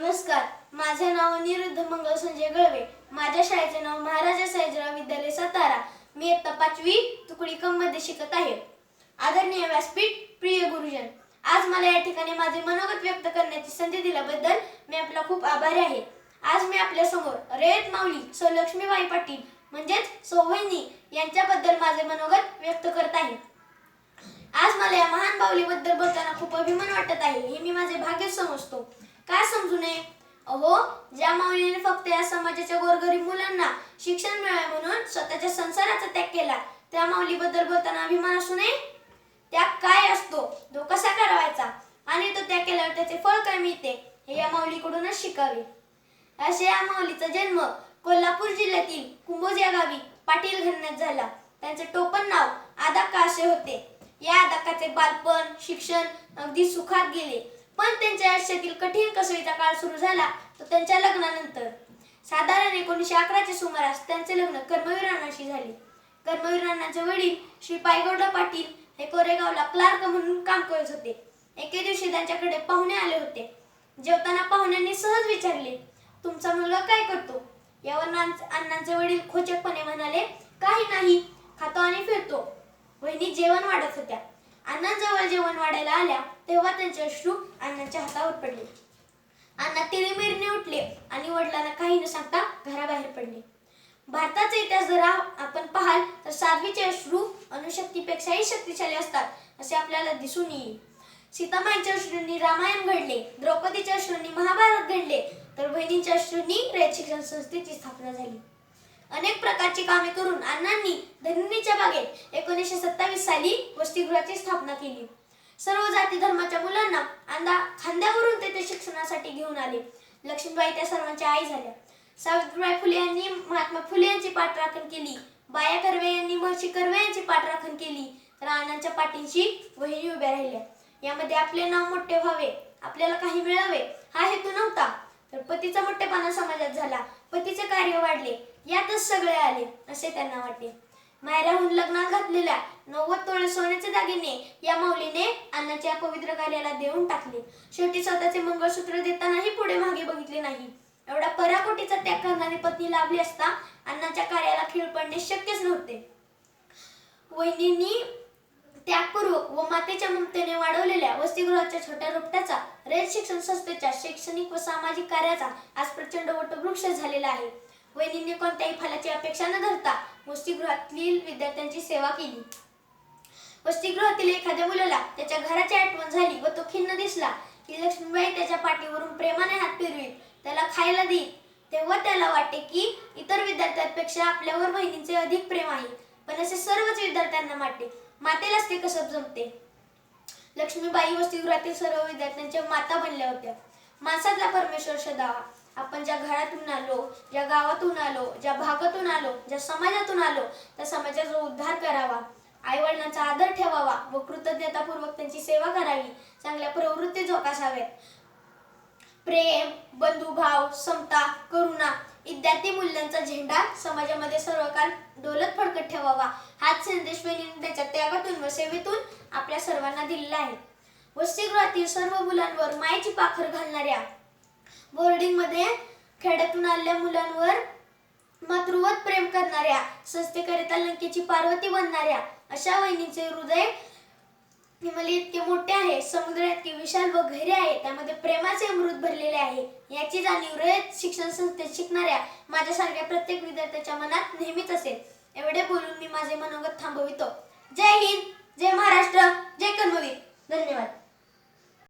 नमस्कार. माझे नाव अनिरुद्ध मंगल संजय गळवे. माझ्या शाळेचे नाव महाराजा सयाजीराव विद्यालय सातारा. मी इयत्ता पाचवी तुकडी कममध्ये शिकत आहे. आदरणीय व्यासपीठ प्रिय गुरुजन आज मला या ठिकाणी माझे मनोगत व्यक्त करण्याची संधी दिल्याबद्दल मी आपला खूप आभारी आहे. आज मी आपल्यासमोर रयत माऊली सौ लक्ष्मीबाई पाटील म्हणजेच सौवैनी यांच्याबद्दल माझे मनोगत व्यक्त करत आहे. आज मला या महान बाहुलीबद्दल बोलताना खूप अभिमान वाटत आहे हे मी माझे भाग्य समजतो. काय समजू नये? अहो ज्या माऊलीने फक्त या समाजाच्या गोरगरीब मुलांना शिक्षण मिळावे म्हणून स्वतःच्या संसाराचा त्याग केला त्या माऊलीबद्दल बोलताना अभिमान असू नये? त्याग काय असतो? तो कसा करावायचा? आणि तो त्याग केल्यावर त्याचे फळ काय मिळते? हे या माऊलीकडूनच शिकावे. असे या माऊलीचा जन्म कोल्हापूर जिल्ह्यातील कुंभोज या गावी पाटील घराण्यात झाला. त्यांचे टोपण नाव आदाक्का असे होते. या आदाकाचे बालपण शिक्षण अगदी सुखात गेले. पण त्यांच्या आयुष्यातील कठीण कसोईचा काळ सुरू झाला तो त्यांच्या लग्नानंतर. साधारण एकोणीसशे अकराच्या सुमारास त्यांचे लग्न कर्मवीर अण्णाशी झाले. कर्मवीर अण्णांचे वडील श्री पायगौडा पाटील हे कोरेगावला क्लार्क म्हणून काम करत होते. एके दिवशी त्यांच्याकडे पाहुणे आले होते. जेवताना पाहुण्यांनी सहज विचारले तुमचा मुलगा काय करतो? यावर अण्णांचे वडील खोचकपणे म्हणाले काही नाही खातो आणि फिरतो. वहिनी जेवण वाढत होत्या. अण्णांजवळ जेवण वाढायला आल्या तेव्हा त्यांचे अश्रू अण्णांच्या हातावर पडले. अण्णा तिळीमिरीने उठले आणि वडिलांना काही न सांगता घराबाहेर पडले. भारताचा इतिहास जर आपण पाहाल तर साध्वीचे अश्रू अणुशक्तीपेक्षाही शक्तिशाली असतात असे आपल्याला दिसून येईल. सीतामाईच्या अश्रूंनी रामायण घडले द्रौपदीच्या अश्रूंनी महाभारत घडले तर बहिणीच्या अश्रूंनी रयत शिक्षण संस्थेची स्थापना झाली. अनेक प्रकारची कामे करून अण्णांनी धनुनीच्या बागेत एकोणीसशे सत्तावीस साली वसतिगृहाची स्थापना केली. सर्व जाती धर्माच्या मुलांना अंदा खांद्यावरून तेथे शिक्षणासाठी घेऊन आले. लक्ष्मीबाई त्या सर्वांच्या आई झाल्या. सावित्रीबाई फुले यांनी महात्मा फुले यांची पाठराखण केली. बाया कर्वे यांनी महर्षी कर्वे यांची पाठराखण केली. तर अण्णांच्या पाठींशी वहिनी उभ्या राहिल्या. यामध्ये आपले नाव मोठे व्हावे आपल्याला काही मिळावे हा हेतू नव्हता. तर पतीचा मोठेपणा समाजात झाला. पतीचे कार्य वाढले. यातच सगळे आले असे त्यांना वाटले. मायराहून लग्नात घातलेल्या नव्वद तोळे सोन्याचे दागिने या माऊलीने अण्णाच्या पवित्र कार्याला देऊन टाकले. शेवटी स्वतःचे मंगळसूत्र देतानाही पुढे मागे बघितले नाही. एवढा पराकोटीचा त्याग करणारी पत्नी लाभली असता अण्णाच्या कार्याला खीळ पडणे शक्यच नव्हते. वहिनींनी त्यागपूर्वक व मातेच्या ममतेने वाढवलेल्या वसतिगृहाच्या छोट्या रोपट्याचा रयत शिक्षण संस्थेच्या शैक्षणिक व सामाजिक कार्याचा आज प्रचंड वटवृक्ष झालेला आहे. वहिनींनी कोणत्याही फलाची अपेक्षा न धरता वसतिगृहातील विद्यार्थ्यांची सेवा केली. वसतिगृहातील एखाद्या मुलाला त्याच्या घराची आठवण झाली व तो खिन्न दिसला की लक्ष्मीबाई त्याच्या पाठीवरून प्रेमाने हात फिरवीत. त्याला खायला देईल तेव्हा त्याला वाटे की इतर विद्यार्थ्यांपेक्षा आपल्यावर बहिणींचे अधिक प्रेम आहे. पण असे सर्वच विद्यार्थ्यांना वाटते मातेलाच ते कसं जमते? लक्ष्मीबाई वसतिगृहातील सर्व विद्यार्थ्यांच्या माता बनल्या होत्या. माणसातला परमेश्वर शोधावा. आपण ज्या घरातून आलो ज्या गावातून आलो ज्या भागातून आलो ज्या समाजातून आलो त्या समाजाचा उद्धार करावा. आई वडिलांचा आदर ठेवावा व कृतज्ञतापूर्वक त्यांची सेवा करावी. चांगल्या प्रवृत्ती जोपासाव्यात. प्रेम बंधुभाव समता करुणा इत्यादी मूल्यांचा झेंडा समाजामध्ये सर्वकाळ डोलत फडकत ठेवावा. हाच संदेश वहिनीने त्याच्या त्यागातून व सेवेतून आपल्या सर्वांना दिलेला आहे. वसतिगृहातील सर्व मुलांवर मायेची पाखर घालणाऱ्या बोर्डिंगमध्ये खेड्यातून आलेल्या मुलांवर मातृवत प्रेम करणाऱ्या संस्थेकरिता लंकेची पार्वती बनणाऱ्या अशा वहिनीचे हृदय हिमालय इतके मोठे आहे समुद्र इतके विशाल व गहरे आहे त्यामध्ये प्रेमाचे अमृत भरलेले आहे. याची जाणीव रयत शिक्षण संस्थेत शिकणाऱ्या माझ्यासारख्या प्रत्येक विद्यार्थ्याच्या मनात नेहमीच असेल. एवढे बोलून मी माझे मनोगत थांबवितो. जय हिंद जय महाराष्ट्र जय कर्मवीर धन्यवाद.